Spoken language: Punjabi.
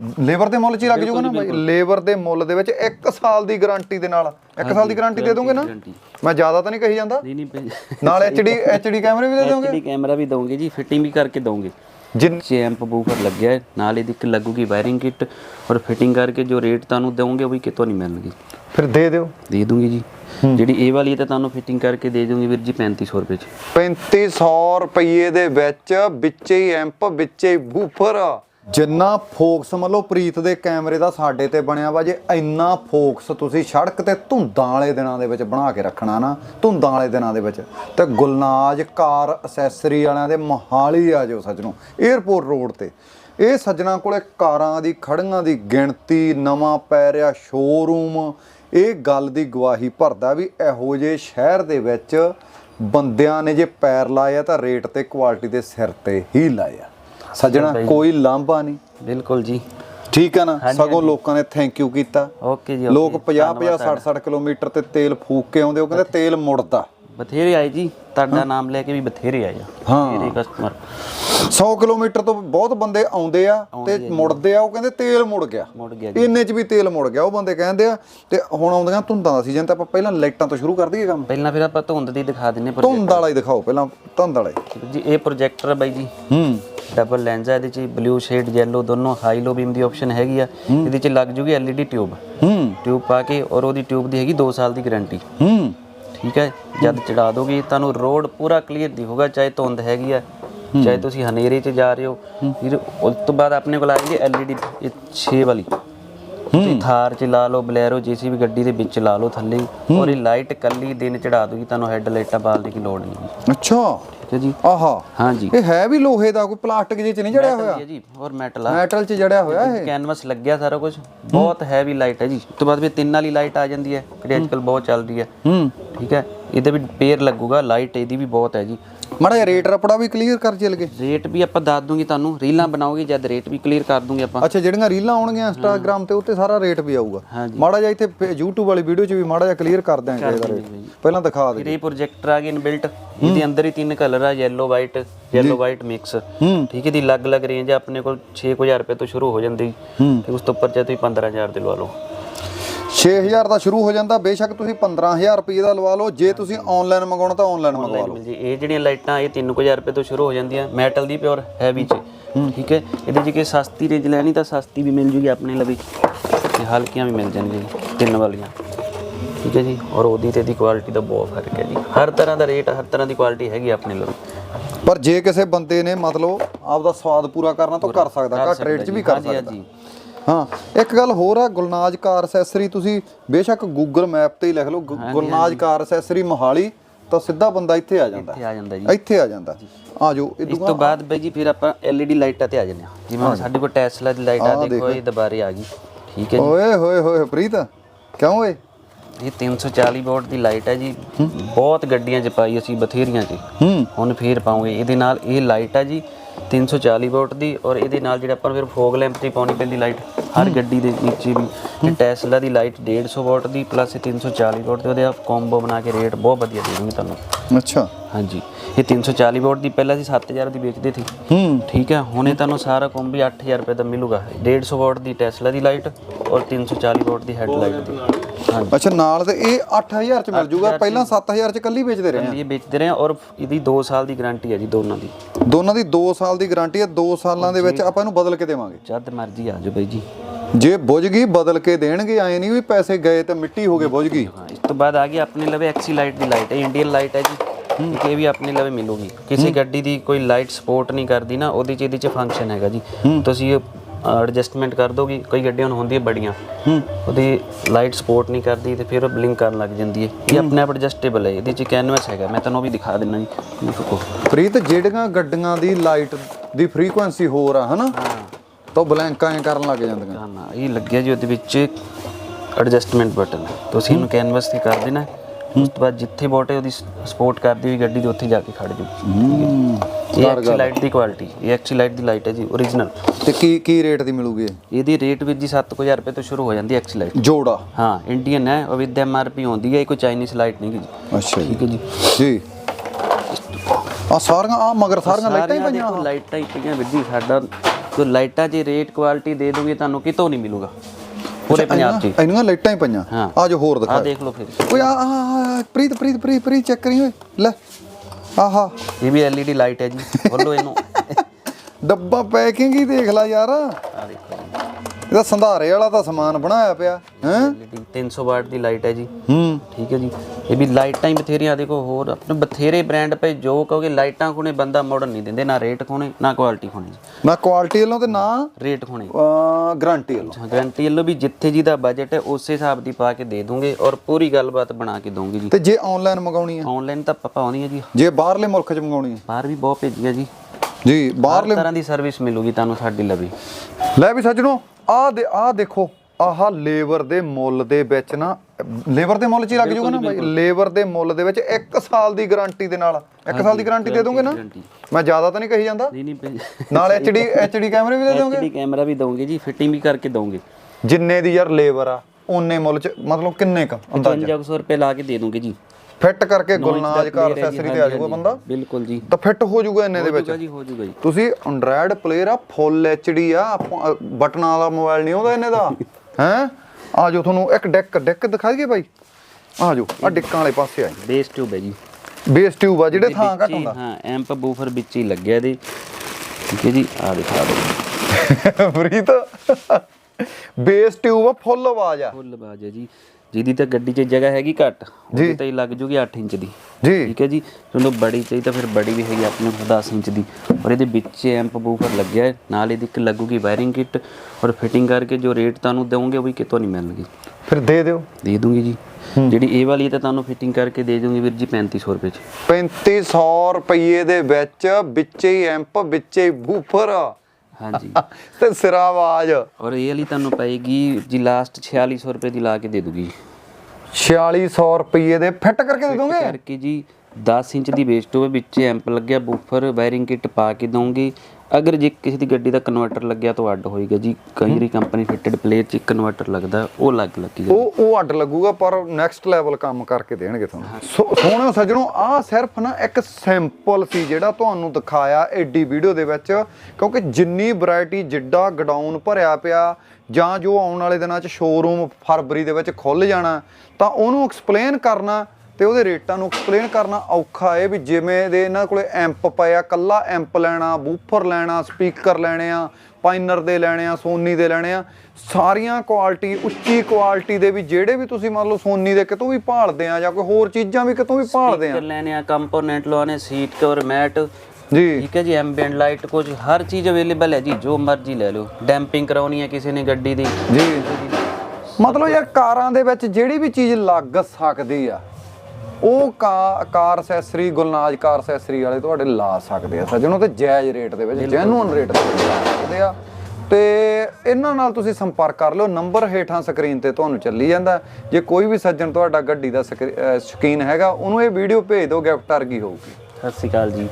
ਲੇਬਰ ਦੇ ਮੁੱਲ 'ਚ ਹੀ ਲੱਗ ਜਾਊਗਾ ਨਾ ਬਾਈ? ਲੇਬਰ ਦੇ ਮੁੱਲ ਦੇ ਵਿੱਚ 1 ਸਾਲ ਦੀ ਗਾਰੰਟੀ ਦੇ ਨਾਲ 1 ਸਾਲ ਦੀ ਗਾਰੰਟੀ ਦੇ ਦੋਗੇ ਨਾ। ਮੈਂ ਜ਼ਿਆਦਾ ਤਾਂ ਨਹੀਂ ਕਹੀ ਜਾਂਦਾ? ਨਹੀਂ ਨਹੀਂ ਨਾਲ ਐਚਡੀ ਐਚਡੀ ਕੈਮਰੇ ਵੀ ਦੇ ਦੋਗੇ? ਐਚਡੀ ਕੈਮਰਾ ਵੀ ਦਵਾਂਗੇ ਜੀ ਫਿਟਿੰਗ ਵੀ ਕਰਕੇ ਦਵਾਂਗੇ ਜਿੰਨ ਚ ਐਂਪ ਬੂਫਰ ਲੱਗਿਆ ਹੈ ਨਾਲ ਇਹਦੀ ਇੱਕ ਲੱਗੂਗੀ ਵਾਇਰਿੰਗ ਕਿੱਟ ਔਰ ਫਿਟਿੰਗ ਕਰਕੇ ਜੋ ਰੇਟ ਤੁਹਾਨੂੰ ਦਵਾਂਗੇ ਉਹ ਵੀ ਕਿਤੋਂ ਨਹੀਂ ਮਿਲਣਗੇ। ਫਿਰ ਦੇ ਦਿਓ। ਦੇ ਦੂੰਗੀ ਜੀ। ਜਿਹੜੀ ਇਹ ਵਾਲੀ ਹੈ ਤਾਂ ਤੁਹਾਨੂੰ ਫਿਟਿੰਗ ਕਰਕੇ ਦੇ ਦੂੰਗੀ ਵੀਰ ਜੀ 3500 ਰੁਪਏ ਚ। 3500 ਰੁਪਏ ਦੇ ਵਿੱਚ ਵਿੱਚੇ ਹੀ ਐਂਪ ਵਿੱਚੇ ਬੂਫਰ ਜਿੰਨਾ ਫੋਕਸ ਮਤਲਬ ਪ੍ਰੀਤ ਦੇ ਕੈਮਰੇ ਦਾ ਸਾਡੇ ਤੇ ਬਣਿਆ ਵਾ, ਜੇ ਇੰਨਾ ਫੋਕਸ ਤੁਸੀਂ ਸੜਕ ਤੇ ਧੁੰਦਾਂ ਵਾਲੇ ਦਿਨਾਂ ਦੇ ਵਿੱਚ ਬਣਾ ਕੇ ਰੱਖਣਾ ਨਾ, ਧੁੰਦਾਂ ਵਾਲੇ ਦਿਨਾਂ ਦੇ ਵਿੱਚ, ਤੇ ਗੁਲਨਾਜ ਕਾਰ ਅਸੈਸਰੀ ਵਾਲਿਆਂ ਦੇ ਮੋਹਾਲੀ ਆ ਜਾਓ ਸੱਜਣੋ 에어ਪੋਰਟ ਰੋਡ ਤੇ। ਇਹ ਸੱਜਣਾ ਕੋਲੇ ਕਾਰਾਂ ਦੀ ਖੜੀਆਂ ਦੀ ਗਿਣਤੀ, ਨਵਾਂ ਪੈ ਰਿਹਾ ਸ਼ੋਰੂਮ ਇਹ ਗੱਲ ਦੀ ਗਵਾਹੀ ਭਰਦਾ ਵੀ ਇਹੋ ਜਿਹੇ ਸ਼ਹਿਰ ਦੇ ਵਿੱਚ ਬੰਦਿਆਂ ਨੇ ਜੇ ਪੈਰ ਲਾਏ ਆ ਤਾਂ ਰੇਟ ਤੇ ਕੁਆਲਿਟੀ ਦੇ ਸਿਰ ਤੇ ਹੀ ਲਾਇਆ ਸੱਜਣਾ ਕੋਈ ਲਾਂਭਾ ਨਹੀਂ। ਬਿਲਕੁਲ ਜੀ। ਠੀਕ ਆ ਨਾ? ਸਗੋਂ ਲੋਕਾਂ ਨੇ ਥੈਂਕ ਯੂ ਕੀਤਾ। ਓਕੇ ਜੀ ਲੋਕ 50 50 60 60 ਕਿਲੋਮੀਟਰ ਤੇ ਤੇਲ ਫੂਕ ਕੇ ਆਉਂਦੇ ਉਹ ਕਹਿੰਦੇ ਤੇਲ ਮੁੜਦਾ। ਬਥੇਰੇ ਆਏ ਜੀ। ਤੁਹਾਡਾ ਨਾਮ ਲੈ ਕੇ ਵੀ ਬਥੇਰੇ ਆਏ ਆ। ਹਾਂ। ਮੇਰੇ ਕਸਟਮਰ 100 ਕਿਲੋਮੀਟਰ ਤੋਂ ਬਹੁਤ ਬੰਦੇ ਆਉਂਦੇ ਆ ਤੇ ਮੁੜਦੇ ਆ ਉਹ ਕਹਿੰਦੇ ਤੇਲ ਮੁੜ ਗਿਆ। ਮੁੜ ਗਿਆ ਇੰਨੇ ਚ ਵੀ ਤੇਲ ਮੁੜ ਗਿਆ ਉਹ ਬੰਦੇ ਕਹਿੰਦੇ ਆ ਤੇ ਹੁਣ ਆਉਂਦੀਆਂ ਧੁੰਦਾਂ ਦਾ ਸੀਜ਼ਨ ਤਾਂ ਆਪਾਂ ਪਹਿਲਾਂ ਲਾਈਟਾਂ ਤੋਂ ਸ਼ੁਰੂ ਕਰ ਦਈਏ ਕੰਮ। ਪਹਿਲਾਂ ਫਿਰ ਆਪਾਂ ਧੁੰਦ ਦੀ ਦਿਖਾ ਦਿੰਨੇ ਪਰ ਧੁੰਦ ਵਾਲਾ ਹੀ ਦਿਖਾਓ ਪਹਿਲਾਂ ਧੁੰਦ ਵਾਲਾ ਹੀ। ਜੀ ਇਹ ਪ੍ਰੋਜੈਕਟਰ ਹੈ ਬਾਈ ਜੀ। ਹੂੰ। ਡਬਲ ਲੈਂਸ ਹੈ ਇਹਦੇ ਚ ਬਲੂ ਸ਼ੇਡ ਯੈਲੋ ਦੋਨੋਂ ਹਾਈ ਲੋ ਬੀਮ ਦੀ ਆਪਸ਼ਨ ਹੈਗੀ ਆ। ਇਹਦੇ ਚ ਲੱਗ ਜੂਗੀ LED ਟਿਊਬ ਹੂੰ। ਟਿਊਬ ਪਾ ਕੇ ਔਰ ਉਹਦੀ ਟਿਊਬ ਦੀ ਹੈਗੀ 2 ਸਾਲ ਦੀ ਗਾਰੰਟੀ ਹੂੰ। ਠੀਕ ਹੈ ਜਦ ਚੜਾ ਦੋਗੇ ਤੁਹਾਨੂੰ ਰੋਡ ਪੂਰਾ ਕਲੀਅਰ ਦਿਖੂਗਾ ਚਾਹੇ ਧੁੰਦ ਹੈਗੀ ਆ ਚਾਹੇ ਤੁਸੀਂ ਹਨੇਰੇ 'ਚ ਜਾ ਰਹੇ ਹੋ। ਫਿਰ ਉਸ ਤੋਂ ਬਾਅਦ ਆਪਣੇ ਕੋਲ ਆਏਗੀ LED ਇਹ 6 ਵਾਲੀ। ਤੁਸੀਂ ਥਾਰ 'ਚ ਲਾ ਲਓ ਬਲੈਰੋ ਜੀਸੀ ਵੀ ਗੱਡੀ ਦੇ ਵਿੱਚ ਲਾ ਲਓ ਥੱਲੇ। ਔਰ ਇਹ ਲਾਈਟ ਕੱਲੀ ਦਿਨ ਚੜਾ ਦੂਗੀ ਤੁਹਾਨੂੰ ਹੈੱਡ ਲਾਈਟਾਂ ਬਾਲਣ ਦੀ ਲੋੜ ਨਹੀਂ। ਅੱਛਾ। ਠੀਕ ਹੈ ਜੀ? ਆਹਾ। ਹਾਂਜੀ। ਇਹ ਹੈ ਵੀ ਲੋਹੇ ਦਾ ਕੋਈ ਪਲਾਸਟਿਕ ਜਿਹੇ ਚ ਨਹੀਂ ਜੜਿਆ ਹੋਇਆ? ਜੀ ਔਰ ਮੈਟਲ ਆ। ਮੈਟਲ ਚ ਜੜਿਆ ਹੋਇਆ ਇਹ ਕੈਨਵਸ ਲੱਗਿਆ ਸਾਰਾ ਕੁਝ ਬਹੁਤ ਹੈਵੀ ਲਾਈਟ ਹੈ ਜੀ। ਤੋਂ ਬਾਅਦ ਫਿਰ ਤਿੰਨ ਵਾਲੀ ਲਾਈਟ ਆ ਜਾਂਦੀ ਹੈ। ਜਿਹੜੀ ਅੱਜਕੱਲ ਬਹੁਤ ਚੱਲਦੀ ਹੈ। ਹੂੰ। ਠੀਕ ਹੈ? ਇਹਦੇ ਵੀ ਪੇਅਰ ਲੱਗੂਗਾ ਲਾਈਟ ਇਹਦੀ ਵੀ ਬਹੁਤ ਹੈ ਜੀ। ਮਾੜਾ ਜਿਹਾ ਰੇਟ ਰਪੜਾ ਵੀ ਕਲੀਅਰ ਕਰ ਚੱਲ ਗਏ ਰੇਟ ਵੀ ਆਪਾਂ ਦੱਸ ਦੂੰਗੀ ਤੁਹਾਨੂੰ ਰੀਲਾਂ ਬਣਾਓਗੇ ਜਦ ਰੇਟ ਵੀ ਕਲੀਅਰ ਕਰ ਦੂੰਗੇ ਆਪਾਂ। ਅੱਛਾ ਜਿਹੜੀਆਂ ਰੀਲਾਂ ਆਉਣਗੀਆਂ ਇੰਸਟਾਗ੍ਰam ਤੇ ਉੱਤੇ ਸਾਰਾ ਰੇਟ ਵੀ ਆਊਗਾ। ਮਾੜਾ ਜਿਹਾ ਇੱਥੇ YouTube ਵਾਲੀ ਵੀਡੀਓ 'ਚ ਵੀ ਮਾੜਾ ਜਿਹਾ ਕਲੀਅਰ ਕਰ ਦਿਆਂਗੇ ਇਹਦਾ ਰੇਟ ਪਹਿਲਾਂ ਦਿਖਾ ਦੇ। ਇਹ ਪ੍ਰੋਜੈਕਟਰ ਆ ਗਿਆ ਇਨਬਿਲਟ ਇਹਦੇ ਅੰਦਰ ਹੀ ਤਿੰਨ ਕਲਰ ਆ yellow white yellow white mix ਹੂੰ। ਠੀਕ ਹੈ ਦੀ ਅਲੱਗ-ਅਲੱਗ ਰੇਂਜ ਆ ਆਪਣੇ ਕੋਲ 6000 ਰੁਪਏ ਤੋਂ ਸ਼ੁਰੂ ਹੋ ਜਾਂਦੀ। ਤੇ ਉਸ ਤੋਂ ਉੱਪਰ ਜੇ ਤੁਸੀਂ 15000 ਦੇ ਲਵਾ ਲਓ। 6000 ਦਾ ਸ਼ੁਰੂ ਹੋ ਜਾਂਦਾ ਬੇਸ਼ੱਕ ਤੁਸੀਂ 15000 ਰੁਪਏ ਦਾ ਲਵਾ ਲਓ ਜੇ ਤੁਸੀਂ ਆਨਲਾਈਨ ਮੰਗਾਉਣਾ ਤਾਂ ਆਨਲਾਈਨ ਮੰਗਵਾ ਲਓ। ਜੀ ਇਹ ਜਿਹੜੀਆਂ ਲਾਈਟਾਂ ਇਹ 3000 ਰੁਪਏ ਤੋਂ ਸ਼ੁਰੂ ਹੋ ਜਾਂਦੀਆਂ ਮੈਟਲ ਦੀ ਪਿਓਰ ਹੈਵੀ ਚ। ਠੀਕ ਹੈ? ਇਹਦੇ ਚ ਕਿ ਸਸਤੀ ਰੇਂਜ ਲੈਣੀ ਤਾਂ ਸਸਤੀ ਵੀ ਮਿਲ ਜੂਗੀ ਆਪਣੇ ਲਵੇ ਤੇ ਹਲਕੀਆਂ ਵੀ ਮਿਲ ਜਾਣਗੀਆਂ ਜੀ, ਤਿੰਨ ਵਾਲੀਆਂ। ਠੀਕ ਹੈ ਜੀ? ਔਰ ਉਹਦੀ ਤੇ ਦੀ ਕੁਆਲਿਟੀ ਦਾ ਬਹੁਤ ਫ਼ਰਕ ਹੈ ਜੀ। ਹਰ ਤਰ੍ਹਾਂ ਦਾ ਰੇਟ ਹਰ ਤਰ੍ਹਾਂ ਦੀ ਕੁਆਲਿਟੀ ਹੈਗੀ ਆਪਣੇ ਲਵੇ ਪਰ ਜੇ ਕਿਸੇ ਬੰਦੇ ਨੇ ਮਤਲਬ ਆਪਦਾ ਸਵਾਦ ਪੂਰਾ ਕਰਨਾ ਤਾਂ ਕਰ ਸਕਦਾ ਘੱਟ ਰੇਟ 'ਚ ਵੀ ਕਰ ਸਕਦਾ। ਹਾਂਜੀ। ਹਾਂ ਇੱਕ ਗੱਲ ਹੋਰ ਆ ਗੁਲਨਾਜ ਕਾਰ ਅਸੈਸਰੀ ਤੁਸੀਂ ਬੇਸ਼ੱਕ ਗੂਗਲ ਮੈਪ ਤੇ ਹੀ ਲਿਖ ਲਓ ਗੁ- ਗੁਲਨਾਜ ਕਾਰ ਅਸੈਸਰੀ ਮੋਹਾਲੀ ਤਾਂ ਸਿੱਧਾ ਬੰਦਾ ਇੱਥੇ ਆ ਜਾਂਦਾ। ਇੱਥੇ ਆ ਜਾਂਦਾ ਜੀ। ਇੱਥੇ ਆ ਜਾਂਦਾ। ਆ ਜਾਓ ਇਸ ਤੋਂ ਬਾਅਦ ਬਈ ਜੀ ਫਿਰ ਆਪਾਂ LED ਲਾਈਟਾਂ ਤੇ ਆ ਜਾਂਦੇ ਹਾਂ। ਜਿਵੇਂ ਹੁਣ ਸਾਡੇ ਕੋਲ ਟੈਸਲਾ ਦੀ ਲਾਈਟ ਆ ਦੇਖੋ ਇਹ ਦੁਬਾਰੇ ਆ ਗਈ। ਠੀਕ ਹੈ ਜੀ। ਓਏ ਹੋਏ ਹੋਏ ਪ੍ਰੀਤ ਕਿਉਂ ਓਏ? ਇਹ 340 ਵਾਟ ਦੀ ਲਾਈਟ ਹੈ ਜੀ। ਬਹੁਤ ਗੱਡੀਆਂ 'ਚ ਪਾਈ ਅਸੀਂ ਬਥੇਰੀਆਂ 'ਚ। ਹੂੰ। ਹੁਣ ਫੇਰ ਪਾਉਂਗੇ। ਇਹਦੇ ਨਾਲ ਇਹ ਲਾਈਟ ਹੈ ਜੀ 340 ਵਾਟ ਦੀ ਔਰ ਇਹਦੇ ਨਾਲ ਜਿਹੜਾ ਆਪਾਂ ਨੂੰ ਫਿਰ ਫੋਗ ਲੈਂਪ ਤੇ ਪਾਉਣੀ ਪੈਂਦੀ ਲਾਈਟ ਹਰ ਗੱਡੀ ਦੇ ਨੀਚੇ ਵੀ ਤੇ ਟੈਸਲਾ ਦੀ ਲਾਈਟ 150 ਵਾਟ ਦੀ ਪਲੱਸ 340 ਵਾਟ ਦੇ ਉਹਦੇ ਆ ਕੰਬੋ ਬਣਾ ਕੇ ਰੇਟ ਬਹੁਤ ਵਧੀਆ ਦੇ ਦੂੰਗੀ ਤੁਹਾਨੂੰ। ਅੱਛਾ। ਹਾਂਜੀ। ਇਹ 340 ਵਾਟ ਦੀ ਪਹਿਲਾਂ ਅਸੀਂ 7000 ਦੀ ਵੇਚਦੇ ਸੀ। ਹੂੰ। ਠੀਕ ਹੈ ਹੁਣ ਇਹ ਤੁਹਾਨੂੰ ਸਾਰਾ ਕੰਬੀ 8000 ਰੁਪਏ ਦਾ ਮਿਲੂਗਾ। 150 ਵਾਟ ਦੀ ਟੈਸਲਾ ਦੀ ਲਾਈਟ ਔਰ 340 ਵਾਟ ਦੀ ਹੈਡ ਲਾਈਟ। ਦੀ ਅੱਛਾ ਨਾਲ ਤੇ ਇਹ 8000 ਚ ਮਿਲ ਜੂਗਾ। ਪਹਿਲਾਂ 7000 ਚ ਕੱਲੀ ਵੇਚਦੇ ਰਹੇ ਆ। ਇਹ ਵੇਚਦੇ ਰਹੇ ਹਾਂ ਔਰ ਇਹਦੀ 2 ਸਾਲ ਦੀ ਗਾਰੰਟੀ ਹੈ ਜੀ ਦੋਨਾਂ ਦੀ। ਦੋਨਾਂ ਦੀ 2 ਸਾਲ ਦੀ ਗਾਰੰਟੀ ਹੈ 2 ਸਾਲਾਂ ਦੇ ਵਿੱਚ ਆਪਾਂ ਇਹਨੂੰ ਬਦਲ ਕੇ ਦੇਵਾਂਗੇ। ਜਦ ਮਰਜ਼ੀ ਆ ਜਾਓ ਬਾਈ ਜੀ। ਜੇ ਬੁੱਝ ਗਈ ਬਦਲ ਕੇ ਦੇਣਗੇ ਐ ਨਹੀਂ ਵੀ ਪੈਸੇ ਗਏ ਤੇ ਮਿੱਟੀ ਹੋ ਗਏ ਬੁੱਝ ਗਈ। ਹਾਂ ਇਸ ਤੋਂ ਬਾਅਦ ਆ ਗਈ ਆਪਣੇ ਲਵੇ ਐਕਸੀ ਲਾਈਟ ਦੀ ਲਾਈਟ ਹੈ ਇੰਡੀਅਨ ਲਾਈਟ ਹੈ ਜੀ। ਹੈ, ਇਹ ਵੀ ਆਪਣੇ ਲਵੇ ਮਿਲੂਗੀ। ਕਿਸੇ ਗੱਡੀ ਦੀ ਕੋਈ ਲਾਈਟ ਸਪੋਰਟ ਨਹੀਂ ਕਰਦੀ ਨਾ ਉਹਦੇ ਚ ਇਹਦੇ ਚ ਫੰਕਸ਼ਨ ਹੈਗਾ ਜੀ। ਤੁਸੀਂ ਐਡਜਸਟਮੈਂਟ ਕਰ ਦੋਗੇ ਕਈ ਗੱਡੀਆਂ ਨੂੰ ਹੁੰਦੀਆਂ ਬੜੀਆਂ। ਉਹਦੀ ਲਾਈਟ ਸਪੋਰਟ ਨਹੀਂ ਕਰਦੀ ਤੇ ਫਿਰ ਉਹ ਬਲਿੰਕ ਕਰਨ ਲੱਗ ਜਾਂਦੀ ਹੈ। ਇਹ ਆਪਣੇ ਆਪ ਐਡਜਸਟੇਬਲ ਹੈ ਇਹਦੇ ਚ ਕੈਨਵਸ ਹੈਗਾ। ਮੈਂ ਤੁਹਾਨੂੰ ਉਹ ਵੀ ਦਿਖਾ ਦਿੰਦਾ ਜੀ। ਦੇਖੋ ਪ੍ਰੀਤ ਜਿਹੜੀਆਂ ਗੱਡੀਆਂ ਦੀ ਲਾਈਟ ਦੀ ਫ੍ਰੀਕੁਐਂਸੀ ਹੋਰ ਆ ਹਨਾ? ਤਾਂ ਬਲੈਂਕਾਂ ਐ ਕਰਨ ਲੱਗ ਜਾਂਦੀਆਂ। ਹਾਂ ਇਹ ਲੱਗਿਆ ਜੀ ਉਹਦੇ ਵਿੱਚ ਐਡਜਸਟਮੈਂਟ ਬਟਨ ਤੁਸੀਂ ਇਹਨੂੰ ਕੈਨਵਸ ਤੇ ਕਰ ਦੇਣਾ। ਉਸ ਤੋਂ ਬਾਅਦ ਜਿੱਥੇ ਬੋਟੇ ਉਹਦੀ ਸਪੋਰਟ ਕਰਦੀ ਹੋਈ ਗੱਡੀ ਦੇ ਉੱਥੇ ਜਾ ਕੇ ਖੜ ਜਾਊ ਇਹ ਐਕਸੀ ਲਾਈਟ ਦੀ ਕੁਆਲਿਟੀ ਇਹ ਐਕਸੀ ਲਾਈਟ ਦੀ ਲਾਈਟ ਹੈ ਜੀ origignal ਤੇ ਕੀ ਕੀ ਰੇਟ ਦੀ ਮਿਲੂਗੀ ਇਹ? ਇਹਦੀ ਰੇਟ ਵਿੱਚ ਜੀ 7000 ਰੁਪਏ ਤੋਂ ਸ਼ੁਰੂ ਹੋ ਜਾਂਦੀ ਹੈ ਐਕਸੀ ਲਾਈਟ ਜੋੜਾ? ਹਾਂ ਇੰਡੀਅਨ ਹੈ ਉਹ ਵਿਦ ਐਮਆਰਪੀ ਹੁੰਦੀ ਹੈ ਇਹ ਕੋਈ ਚਾਈਨੀਜ਼ ਲਾਈਟ ਨਹੀਂ ਜੀ। ਅੱਛਾ ਜੀ। ਠੀਕ ਹੈ ਜੀ। ਜੀ। ਆ ਸਾਰੀਆਂ ਆ ਮਗਰ ਸਾਰੀਆਂ ਲਾਈਟਾਂ ਹੀ ਪਈਆਂ ਲਾਈਟਾਂ ਹੀ ਪਈਆਂ ਜੀ ਸਾਡਾ ਕੋ ਲਾਈਟਾਂ 'ਚ ਰੇਟ ਕੁਆਲਿਟੀ ਦੇ ਦੂੰਗੇ ਤੁਹਾਨੂੰ ਕਿਤੋਂ ਨਹੀਂ ਮਿਲੂਗਾ। ਪੂਰੇ ਪੰਜਾਬ 'ਚ ਹੀ। ਇੰਨੀਆਂ ਲਾਈਟਾਂ ਹੀ ਪਈਆਂ। ਹਾਂ। ਆ ਜੋ ਹੋਰ ਆ ਦਿਖਾ ਦੇਖ ਲਓ ਫਿਰ। ਓਏ ਆ ਆ, ਆ ਪ੍ਰੀਤ ਪ੍ਰੀਤ ਪ੍ਰੀਤ ਪ੍ਰੀਤ ਚੈੱਕ ਕਰੀ ਓਏ। ਲੈ। ਆਹਾ। ਇਹ ਵੀ LED ਲਾਈਟ ਹੈ ਜੀ। ਖੋਲੋ ਇਹਨੂੰ। ਡੱਬਾ ਪੈਕਿੰਗ ਹੀ ਦੇਖ ਲੈ ਯਾਰ। ਇਹਦਾ ਸੰਧਾਰੇ ਵਾਲਾ ਤਾਂ ਸਮਾਨ ਬਣਾਇਆ ਪਿਆ ਹੈ? LED 300 ਵਾਟ ਦੀ ਲਾਈਟ ਹੈ ਜੀ। ਹੂੰ। ਠੀਕ ਹੈ ਜੀ। ਇਹ ਵੀ ਲਾਈਟਾਂ ਹੀ ਬਥੇਰੀਆਂ ਦੇਖੋ ਹੋਰ ਆਪਣੇ ਬਥੇਰੇ ਬ੍ਰਾਂਡ ਪਏ ਜੋ ਕਹੋਗੇ ਲਾਈਟਾਂ ਖੁਣੇ ਬੰਦਾ ਮੋੜਨ ਨਹੀਂ ਦਿੰਦੇ ਨਾ ਰੇਟ ਖੁਣੇ ਨਾ ਕੁਆਲਿਟੀ ਜੀ। ਨਾ ਕੁਆਲਿਟੀ ਵੱਲੋਂ ਤੇ ਨਾ ਰੇਟ ਖੁਣੇ। ਗਾਰੰਟੀ ਵੱਲੋਂ। ਗਾਰੰਟੀ ਵੱਲੋਂ ਵੀ ਜਿੱਥੇ ਜੀ ਦਾ ਬਜਟ ਹੈ ਉਸੇ ਹਿਸਾਬ ਦੀ ਪਾ ਕੇ ਦੇ ਦੂੰਗੇ ਔਰ ਪੂਰੀ ਗੱਲਬਾਤ ਬਣਾ ਕੇ ਦਊਂਗੀ ਜੀ। ਤੇ ਜੇ ਆਨਲਾਈਨ ਮੰਗਾਉਣੀ ਹੈ? ਆਨਲਾਈਨ ਤਾਂ ਪਪਾ ਆਉਂਦੀ ਹੈ ਜੀ। ਜੇ ਬਾਹਰਲੇ ਮੁਲਕ 'ਚ ਮੰਗਾਉਣੀ ਹੈ? ਬਾਹਰ ਵੀ ਬਹੁਤ ਭੇਜੀਆਂ ਜੀ। ਜੀ ਹਰ ਬਾਹਰਲੇ ਤਰ੍ਹਾਂ ਦੀ ਸਰਵਿਸ ਮਿਲੂਗੀ ਤੁਹਾਨੂੰ ਸਾਡੀ ਲਵੀ। ਲੈ ਵੀ ਸੱਜਣੋ। ਆਹ ਦੇ ਆਹ ਦੇਖੋ ਆਹ ਲੇਬਰ ਦੇ ਮੁੱਲ ਦੇ ਵਿੱਚ ਨਾ ਲੇਬਰ ਦੇ ਮੁੱਲ 'ਚ ਹੀ ਲੱਗ ਜਾਊਗਾ ਨਾ ਬਾਈ? ਲੇਬਰ ਦੇ ਮੁੱਲ ਦੇ ਵਿੱਚ 1 ਸਾਲ ਦੀ ਗਾਰੰਟੀ ਦੇ ਨਾਲ 1 ਸਾਲ ਦੀ ਗਾਰੰਟੀ ਦੇ ਦੋਗੇ ਨਾ। ਮੈਂ ਜ਼ਿਆਦਾ ਤਾਂ ਨਹੀਂ ਕਹੀ ਜਾਂਦਾ। ਨਹੀਂ ਨਹੀਂ ਨਾਲ ਐਚਡੀ ਐਚਡੀ ਕੈਮਰੇ ਵੀ ਦੇ ਦੋਗੇ? ਐਚਡੀ ਕੈਮਰਾ ਵੀ ਦਊਂਗੇ ਜੀ ਫਿਟਿੰਗ ਵੀ ਕਰਕੇ ਦਊਂਗੇ। ਜਿੰਨੇ ਦੀ ਯਾਰ ਲੇਬਰ ਆ ਉਹਨੇ ਮੁੱਲ 'ਚ ਮਤਲਬ ਕਿੰਨੇ ਕ? ਅੰਦਾਜ਼ਾ। 5500 ਰੁਪਏ ਲਾ ਕੇ ਦੇ ਦੂੰਗੇ ਜੀ। ਫਿੱਟ ਕਰਕੇ ਗੁਲਨਾਜ ਦਾ ਕਾਰ ਅਸੈਸਰੀ ਤੇ ਆ ਜਾਊਗਾ। ਬੰਦਾ। ਬਿਲਕੁਲ ਜੀ। ਤਾਂ ਫਿੱਟ ਹੋ ਜਾਊਗਾ ਇੰਨੇ ਦੇ ਵਿੱਚ। ਜਾਊਗਾ ਜੀ ਹੋ ਜਾਊਗਾ ਜੀ। ਤੁਸੀਂ ਐਂਡਰਾਇਡ ਪਲੇਅਰ ਆ ਫੁੱਲ ਐਚਡੀ ਆ ਬਟਨਾਂ ਵਾਲਾ ਮੋਬਾਈਲ ਨਹੀਂ ਆਉਂਦਾ ਇਹਨੇ ਦਾ। ਹੈ? ਆ ਜੋ ਤੁਹਾਨੂੰ ਇੱਕ ਡੈਕ ਡੈਕ ਦਿਖਾ ਦਈਏ ਬਾਈ। ਆ ਜੋ ਆ ਡਿੱਕਾਂ ਵਾਲੇ ਪਾਸੇ ਆ ਬੇਸ ਟਿਊਬ ਹੈ ਜੀ। ਬੇਸ ਟਿਊਬ ਆ ਜਿਹੜੇ ਥਾਂ ਘੱਟ ਹੁੰਦਾ। ਹਾਂ ਐਂਪ ਬੂਫਰ ਵਿੱਚ ਹੀ ਲੱਗਿਆ ਇਹਦੇ। ਠੀਕ ਹੈ ਜੀ ਆ ਦਿਖਾ ਦਿਓ। ਫਰੀਦ। ਬੇਸ ਟਿਊਬ ਆ ਫੁੱਲ ਆਵਾਜ਼ ਆ। ਫੁੱਲ ਬਾਜ ਹੈ ਜੀ। ਜਿਹਦੀ ਤਾਂ ਗੱਡੀ 'ਚ ਜਗ੍ਹਾ ਹੈਗੀ ਘੱਟ ਉਹਦੀ ਤਾਂ ਹੀ ਲੱਗ ਜੂਗੀ 8 ਇੰਚ ਦੀ। ਜੀ। ਠੀਕ ਹੈ ਜੀ? ਤੁਹਾਨੂੰ ਬੜੀ ਚਾਹੀਦੀ ਤਾਂ ਫਿਰ ਬੜੀ ਵੀ ਹੈਗੀ ਆਪਣੇ ਕੋਲ 10 ਇੰਚ ਦੀ। ਔਰ ਇਹਦੇ ਵਿੱਚ ਐਂਪ ਬੂਫਰ ਲੱਗਿਆ ਹੈ। ਨਾਲ ਇਹਦੀ ਇੱਕ ਲੱਗੂਗੀ ਵਾਇਰਿੰਗ ਕਿੱਟ ਔਰ ਫਿਟਿੰਗ ਕਰਕੇ ਜੋ ਰੇਟ ਤੁਹਾਨੂੰ ਦੇਵਾਂਗੇ ਉਹ ਵੀ ਕਿਤੋਂ ਨਹੀਂ ਮਿਲਣਗੇ। ਫਿਰ ਦੇ ਦਿਓ। ਦੇ ਦੂੰਗੀ ਜੀ। ਜਿਹੜੀ ਇਹ ਵਾਲੀ ਤਾਂ ਤੁਹਾਨੂੰ ਫਿਟਿੰਗ ਕਰਕੇ ਦੇ ਦੂੰਗੀ ਵੀਰ ਜੀ 3500 ਰੁਪਏ 'ਚ। 3500 ਰੁਪਏ ਦੇ ਵਿੱਚ ਵਿੱਚੇ ਹੀ ਐਂਪ ਵਿੱਚੇ ਹੀ ਬੂਫਰ ਹਾਂਜੀ। ਤੇ ਸਿਰਾ ਆਵਾਜ਼। ਔਰ ਇਹ ਵਾਲੀ ਤੁਹਾਨੂੰ ਪਏਗੀ ਜੀ ਲਾਸਟ 4600 ਰੁਪਏ ਦੀ ਲਾ ਕੇ ਦੇ ਦੂਗੀ। 4600 ਰੁਪਏ ਦੇ। ਫਿੱਟ ਕਰਕੇ ਦੇ ਦੋਗੇ? ਕਰਕੇ ਜੀ 10 ਇੰਚ ਦੀ ਵੇਸਟ ਹੋਵੇ ਵਿੱਚ ਐਂਪ ਲੱਗਿਆ ਬੂਫਰ ਵਾਇਰਿੰਗ ਕਿੱਟ ਪਾ ਕੇ ਦਊਂਗੀ। ਅਗਰ ਜੇ ਕਿਸੇ ਦੀ ਗੱਡੀ ਦਾ ਕਨਵਰਟਰ ਲੱਗਿਆ ਤਾਂ ਉਹ ਅੱਡ ਹੋਏਗਾ ਜੀ। ਕਈ ਵਾਰੀ ਕੰਪਨੀ ਫਿਟਡ ਪਲੇਅਰ 'ਚ ਕਨਵਰਟਰ ਲੱਗਦਾ ਉਹ ਲੱਗ ਲੱਗੇਗਾ ਉਹ ਉਹ ਅੱਡ ਲੱਗੂਗਾ ਪਰ ਨੈਕਸਟ ਲੈਵਲ ਕੰਮ ਕਰਕੇ ਦੇਣਗੇ ਤੁਹਾਨੂੰ। ਸੋ- ਸੋਹਣਿਓ ਸੱਜਣੋ ਆ ਸਿਰਫ ਨਾ ਇੱਕ ਸੈਂਪਲ ਸੀ ਜਿਹੜਾ ਤੁਹਾਨੂੰ ਦਿਖਾਇਆ ਐਡੀ ਵੀਡੀਓ ਦੇ ਵਿੱਚ ਕਿਉਂਕਿ ਜਿੰਨੀ ਵੈਰਾਈਟੀ ਜਿੱਡਾ ਗਡਾਊਨ ਭਰਿਆ ਪਿਆ ਜਾਂ ਜੋ ਆਉਣ ਵਾਲੇ ਦਿਨਾਂ 'ਚ ਸ਼ੋਰੂਮ ਫਰਵਰੀ ਦੇ ਵਿੱਚ ਖੁੱਲ ਜਾਣਾ ਤਾਂ ਉਹਨੂੰ ਐਕਸਪਲੇਨ ਕਰਨਾ ਤੇ ਉਹਦੇ ਰੇਟਾਂ ਨੂੰ ਐਕਸਪਲੇਨ ਕਰਨਾ ਔਖਾ ਹੈ ਵੀ ਜਿਵੇਂ ਦੇ ਇਹਨਾਂ ਕੋਲੇ ਐਂਪ ਪਿਆ ਕੱਲਾ ਐਂਪ ਲੈਣਾ ਬੂਫਰ ਲੈਣਾ ਸਪੀਕਰ ਲੈਣੇ ਆ ਪਾਈਨਰ ਦੇ ਲੈਣੇ ਆ ਸੋਨੀ ਦੇ ਲੈਣੇ ਆ ਸਾਰੀਆਂ ਕੁਆਲਿਟੀ ਉੱਚੀ ਕੁਆਲਿਟੀ ਦੇ ਵੀ ਜਿਹੜੇ ਵੀ ਤੁਸੀਂ ਮੰਨ ਲਓ ਸੋਨੀ ਦੇ ਕਿਤੋਂ ਵੀ ਭਾਲਦੇ ਆ ਜਾਂ ਕੋਈ ਹੋਰ ਚੀਜ਼ਾਂ ਵੀ ਕਿਤੋਂ ਵੀ ਭਾਲਦੇ ਆ। ਸਪੀਕਰ ਲੈਣੇ ਆ ਕੰਪੋਨੈਂਟ ਲਵਾਣੇ ਸੀਟ ਕਵਰ ਮੈਟ ਜੀ। ਠੀਕ ਹੈ ਜੀ ਐਂਬੀਐਂਟ ਲਾਈਟ ਕੁਝ ਹਰ ਚੀਜ਼ ਅਵੇਲੇਬਲ ਹੈ ਜੀ ਜੋ ਮਰਜ਼ੀ ਲੈ ਲਓ। ਡੈਂਪਿੰਗ ਕਰਾਉਣੀ ਹੈ ਕਿਸੇ ਨੇ ਗੱਡੀ ਦੀ। ਜੀ। ਮਤਲਬ ਯਾਰ ਕਾਰਾਂ ਦੇ ਵਿੱਚ ਜਿਹੜੀ ਵੀ ਚੀਜ਼ ਲੱਗ ਸਕਦੀ ਆ ਉਹ ਕਾ- ਕਾਰ ਅਸੈਸਰੀ ਗੁਲਨਾਜ ਕਾਰ ਅਸੈਸਰੀ ਵਾਲੇ ਤੁਹਾਡੇ ਲਾ ਸਕਦੇ ਆ ਸੱਜਣੋ ਤੇ ਜਾਇਜ਼ ਰੇਟ ਦੇ ਵਿੱਚ ਜੈਨੂਅਨ ਰੇਟ ਦੇ ਵਿੱਚ ਲਾ ਸਕਦੇ ਆ। ਤੇ ਇਹਨਾਂ ਨਾਲ ਤੁਸੀਂ ਸੰਪਰਕ ਕਰ ਲਿਓ ਨੰਬਰ ਹੇਠਾਂ ਸਕਰੀਨ ਤੇ ਤੁਹਾਨੂੰ ਚੱਲੀ ਜਾਂਦਾ। ਜੇ ਕੋਈ ਵੀ ਸੱਜਣ ਤੁਹਾਡਾ ਗੱਡੀ ਦਾ ਸ਼ੌਕੀਨ ਹੈਗਾ ਉਹਨੂੰ ਇਹ ਵੀਡੀਓ ਭੇਜ ਦਿਓ ਗਿਫਟ ਅਰਗੀ ਹੋਊਗੀ। ਸਤਿ ਸ਼੍ਰੀ ਅਕਾਲ ਜੀ।